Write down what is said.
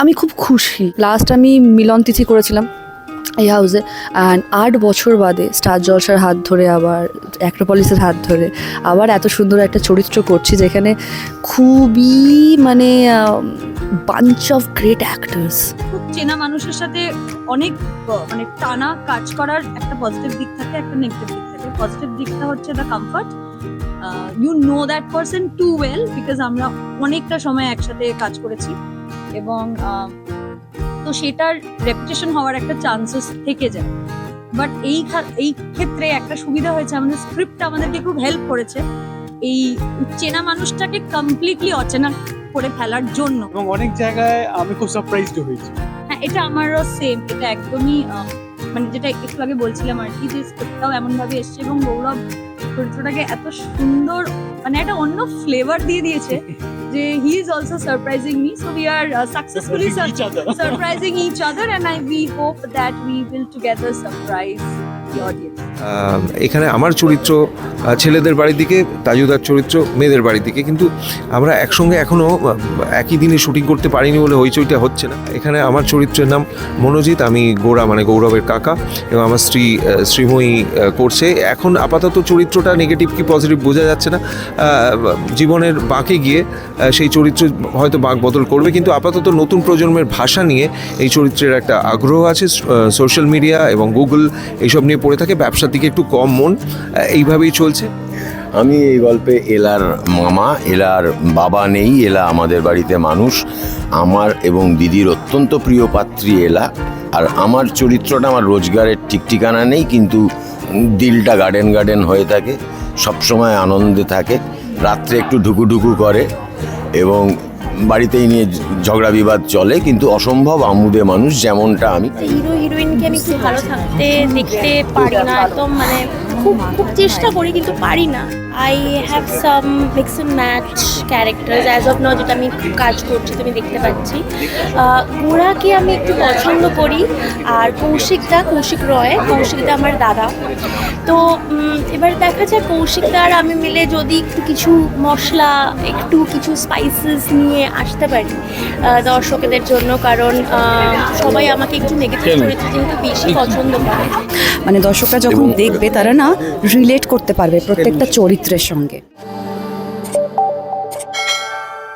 আমি খুব খুশি। লাস্ট আমি মিলন তিথি করেছিলাম এই হাউসে অ্যান্ড আট বছর বাদে স্টার জলসার হাত ধরে আবার অ্যাক্রোপলিসের হাত ধরে আবার এত সুন্দর একটা চরিত্র করছি যেখানে খুবই মানে বাঞ্চ অফ গ্রেট অ্যাক্টার্স খুব চেনা মানুষের সাথে অনেক মানে টানা কাজ করার একটা পজিটিভ দিক থাকে, একটা নেগেটিভ দিক থাকে। পজিটিভ দিকটা হচ্ছে the comfort you know that person to well because আমরা অনেকটা সময় একসাথে কাজ করেছি। এবং তো সেটার রেপুটেশন হওয়ার একটা চান্সেস থেকে যায়। বাট এই এই ক্ষেত্রে একটা সুবিধা হয়েছে আমাদের স্ক্রিপ্ট আমাদেরকে খুব হেল্প করেছে। এই চেনা মানুষটাকে কমপ্লিটলি অচেনা করে ফেলার জন্য। এবং অনেক জায়গায় আমি খুব সারপ্রাইজড হয়েছি। হ্যাঁ এটা আমারও সেম এটা একদমই মানে যেটা একটু আগে বলছিলাম আর কি যে স্ক্রিপ্টটাও এমন ভাবে এসছে এবং গৌরব চরিত্রটাকে এত সুন্দর মানে একটা অন্য ফ্লেভার দিয়ে দিয়েছে যে he is also surprising me so we are successfully surprising each other and I we hope that we will together surprise the audience এখানে আমার চরিত্র ছেলেদের বাড়ির দিকে, তাজুদার চরিত্র, মেয়েদের বাড়ির দিকে। কিন্তু আমরা একসঙ্গে এখনও একই দিনে শুটিং করতে পারিনি বলে হইচইটা হচ্ছে না। এখানে আমার চরিত্রের নাম মনোজিৎ, আমি গোরা মানে গৌরবের কাকা, এবং আমার স্ত্রী শ্রীময়ী করছে। এখন আপাতত চরিত্রটা নেগেটিভ কি পজিটিভ বোঝা যাচ্ছে না। জীবনের বাঁকে গিয়ে সেই চরিত্র হয়তো বাঁক বদল করবে, কিন্তু আপাতত নতুন প্রজন্মের ভাষা নিয়ে এই চরিত্রের একটা আগ্রহ আছে সোশ্যাল মিডিয়া এবং গুগল এইসব নিয়ে পড়ে থাকে ব্যবসার দিকে একটু কম মন এইভাবেই চলছে। আমি এই গল্পে এলার মামা, এলার বাবা নেই, এলা আমাদের বাড়িতে মানুষ। আমার এবং দিদির অত্যন্ত প্রিয় পাত্রী এলা। আর আমার চরিত্রটা আমার রোজগারের ঠিক ঠিকানা নেই, কিন্তু দিলটা গার্ডেন গার্ডেন হয়ে থাকে, সবসময় আনন্দে থাকে, রাত্রে একটু ঢুকু ঢুকু করে এবং বাড়িতেই নিয়ে ঝগড়া বিবাদ চলে, কিন্তু অসম্ভব আমুদে মানুষ যেমনটা আমি হিরো, হিরোইনকে আমি খুব ভালো থাকতে, দেখতে পারি না, একদম মানে খুব খুব চেষ্টা করি কিন্তু পারি না। I have some mix and match character as of now যেটা আমি কাজ করছি তুমি দেখতে পাচ্ছি। গোড়াকে আমি একটু পছন্দ করি আর কৌশিকদা কৌশিক রয় কৌশিকদা আমার দাদা। তো এবার দেখা যায় কৌশিকদা আর আমি মিলে যদি একটু কিছু মশলা একটু কিছু স্পাইসেস নিয়ে আসতে পারি দর্শকদের জন্য কারণ সবাই আমাকে একটু নেগেটিভ চরিত্র যেহেতু বেশি পছন্দ করে। মানে দর্শকরা যখন দেখবে তারা না রিলেট করতে পারবে প্রত্যেকটা চরিত্রের সঙ্গে।